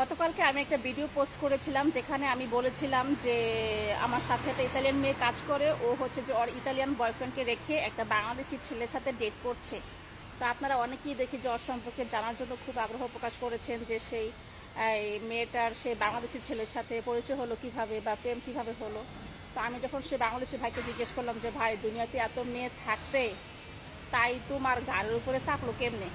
গতকালকে আমি একটা ভিডিও পোস্ট করেছিলাম যেখানে আমি বলেছিলাম যে আমার সাথে একটা ইতালিয়ান মেয়ে কাজ করে, ও হচ্ছে যে ওর ইতালিয়ান বয়ফ্রেন্ডকে রেখে একটা বাংলাদেশি ছেলের সাথে ডেট করছে। তো আপনারা অনেকেই দেখি যে ওর সম্পর্কে জানার জন্য খুব আগ্রহ প্রকাশ করেছেন যে সেই মেয়েটার, সেই বাংলাদেশি ছেলের সাথে পরিচয় হলো কীভাবে বা প্রেম কীভাবে হলো। তো আমি যখন সে বাংলাদেশি ভাইকে জিজ্ঞেস করলাম যে, ভাই, দুনিয়াতে এত মেয়ে থাকতে তাই তোমার গাড়ির উপরে চাপলো কেমনে?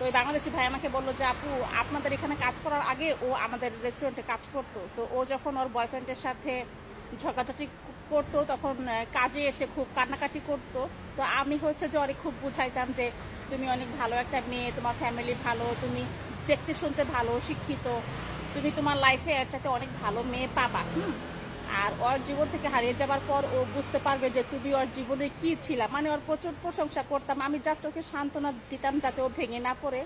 তো ওই বাংলাদেশি ভাই আমাকে বলল যে, আপু, আপনাদের এখানে কাজ করার আগে ও আমাদের রেস্টুরেন্টে কাজ করতো। তো ও যখন ওর বয়ফ্রেন্ডের সাথে ঝগড়াঝাটি করতো, তখন কাজে এসে খুব কান্নাকাটি করতো। তো আমি হচ্ছে যে ওরে খুব বুঝাইতাম যে, তুমি অনেক ভালো একটা মেয়ে, তোমার ফ্যামিলি ভালো, তুমি দেখতে শুনতে ভালো, শিক্ষিত। তুমি তোমার লাইফে এর সাথে অনেক ভালো মেয়ে পাবা। হুম? আর ওর জীবন থেকে হারিয়ে যাবার পর ও বুঝতে পারবে যে তুমি ওর জীবনে কি ছিলা। মানে ওর প্রচুর প্রশংসা করতাম। আমি জাস্ট ওকে সান্ত্বনা দিতাম যাতে ও ভেঙে না পড়ে।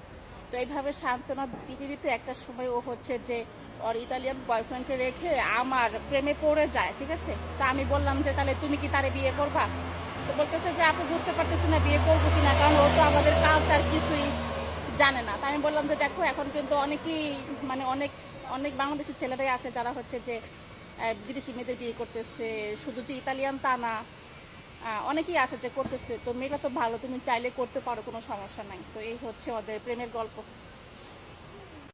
তো এইভাবে সান্ত্বনা দিতে দিতে একটা সময় ও হচ্ছে যে ওর ইতালিয়ান বয়ফ্রেন্ডকে রেখে আমার প্রেমে পড়ে যায়, ঠিক আছে? তা আমি বললাম যে, তাহলে তুমি কি তারে বিয়ে করবা? তো বলতেছে যে, আপু, বুঝতে পারতেছি না বিয়ে করব কিনা, কারণ ও তো আমাদের কালচার কিছুই জানে না। তাই আমি বললাম যে, দেখো, এখন কিন্তু অনেকেই মানে অনেক অনেক বাংলাদেশি ছেলেরাই আছে যারা হচ্ছে যে বিদেশি মেয়েদের বিয়ে করতেছে, শুধু যে ইতালিয়ান তা না অনেকেই আছে যে করতেছে। তো মেয়েটা তো ভালো, তুমি চাইলে করতে পারো, কোনো সমস্যা নাই। তো এই হচ্ছে ওদের প্রেমের গল্প।